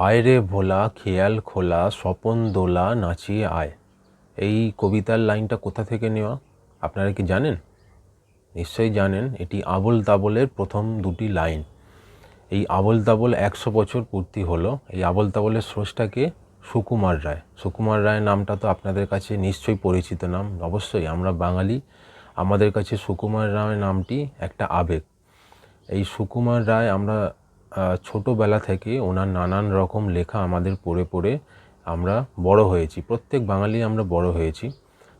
আয় রে ভোলা, খেয়াল খোলা, স্বপন দোলা, নাচিয়ে আয়। এই কবিতার লাইনটা কোথা থেকে নেওয়া? আপনারা কি জানেন? নিশ্চয়ই জানেন, এটি আবোল তাবোলের প্রথম দুটি লাইন। এই আবোল তাবোল একশো বছর পূর্তি হলো। এই আবোল তাবোলের স্রষ্টাকে সুকুমার রায়। সুকুমার রায় নামটা তো আপনাদের কাছে নিশ্চয়ই পরিচিত নাম। অবশ্যই আমরা বাঙালি। আমাদের কাছে সুকুমার রায় নামটি একটা আবেগ। এই সুকুমার রায় আমরা ছোটোবেলা থেকে ওনার নানান রকম লেখা আমাদের পড়ে পড়ে আমরা বড় হয়েছি। প্রত্যেক বাঙালি আমরা বড় হয়েছি।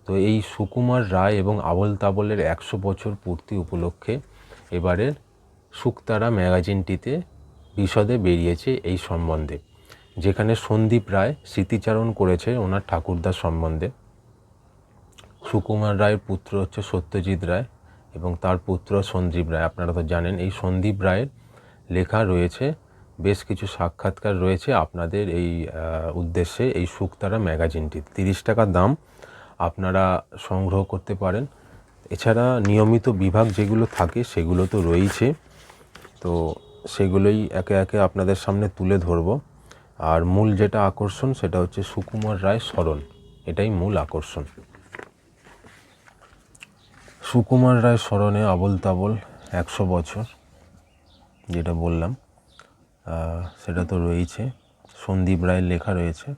তো এই সুকুমার রায় এবং আবল তাবলের একশো বছর পূর্তি উপলক্ষে এবারের সুক্তারা ম্যাগাজিনটিতে বিশদে বেরিয়েছে এই সম্বন্ধে, যেখানে সন্দীপ রায় স্মৃতিচারণ করেছে ওনার ঠাকুরদার সম্বন্ধে। সুকুমার রায়ের পুত্র হচ্ছে সত্যজিৎ রায় এবং তার পুত্র সন্দীপ রায়। আপনারা তো জানেন, এই সন্দীপ রায়ের লেখা রয়েছে, বেশ কিছু সাক্ষাৎকার রয়েছে আপনাদের এই উদ্দেশ্যে এই শুকতারা ম্যাগাজিনটি। তিরিশ টাকা দাম আপনারা সংগ্রহ করতে পারেন। এছাড়া নিয়মিত বিভাগ যেগুলো থাকে সেগুলো তো রয়েছে তো সেগুলোই একে একে আপনাদের সামনে তুলে ধরব। আর মূল যেটা আকর্ষণ সেটা হচ্ছে সুকুমার রায় স্মরণ। এটাই মূল আকর্ষণ। সুকুমার রায় স্মরণে আবল তাবল একশো বছর। যেটা বললাম সেটা তো রয়েছে সন্দীপ রায়ের লেখা রয়েছে।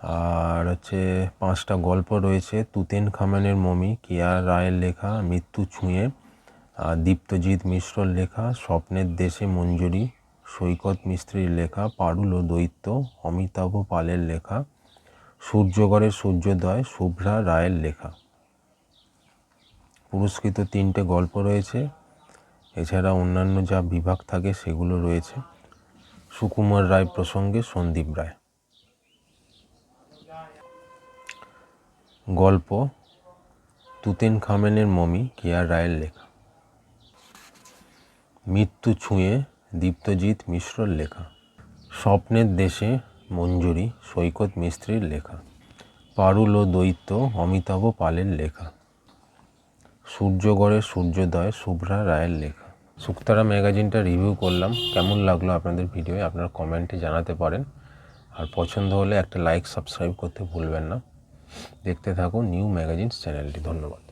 আর হচ্ছে পাঁচটা গল্প রয়েছে। তুতেন খামানের মমি, কিয়া রায়ের লেখা, মৃত্যু ছুঁয়ে দীপ্তজিৎ মিশ্রর লেখা, স্বপ্নের দেশে মঞ্জুরি, সৈকত মিস্ত্রির লেখা, পারুল ও দৈত্য, অমিতাভ পালের লেখা, সূর্যগড়ের সূর্যোদয়, শুভ্রা রায়ের লেখা। পুরস্কৃত তিনটে গল্প রয়েছে। এছাড়া অন্যান্য যা বিভাগ থাকে সেগুলো রয়েছে। সুকুমার রায় প্রসঙ্গে সন্দীপ রায়। গল্প, তুতেন খামেনের মমি কেয়ার রায়ের লেখা। মৃত্যু ছুঁয়ে দীপ্তজিৎ মিশ্রর লেখা। স্বপ্নের দেশে মঞ্জুরি, সৈকত মিস্ত্রির লেখা। পারুল ও দৈত্য অমিতাভ পালের লেখা। সূর্যগড়ের সূর্যোদয়, শুভ্রা রায়ের লেখা। সুক্তারা ম্যাগাজিনটা রিভিউ করলাম। কেমন লাগল আপনাদের ভিডিও আপনারা কমেন্টে জানাতে পারেন। আর পছন্দ হলে একটা লাইক সাবস্ক্রাইব করতে ভুলবেন না। দেখতে থাকুন নিউ ম্যাগাজিনস চ্যানেলটি ধন্যবাদ।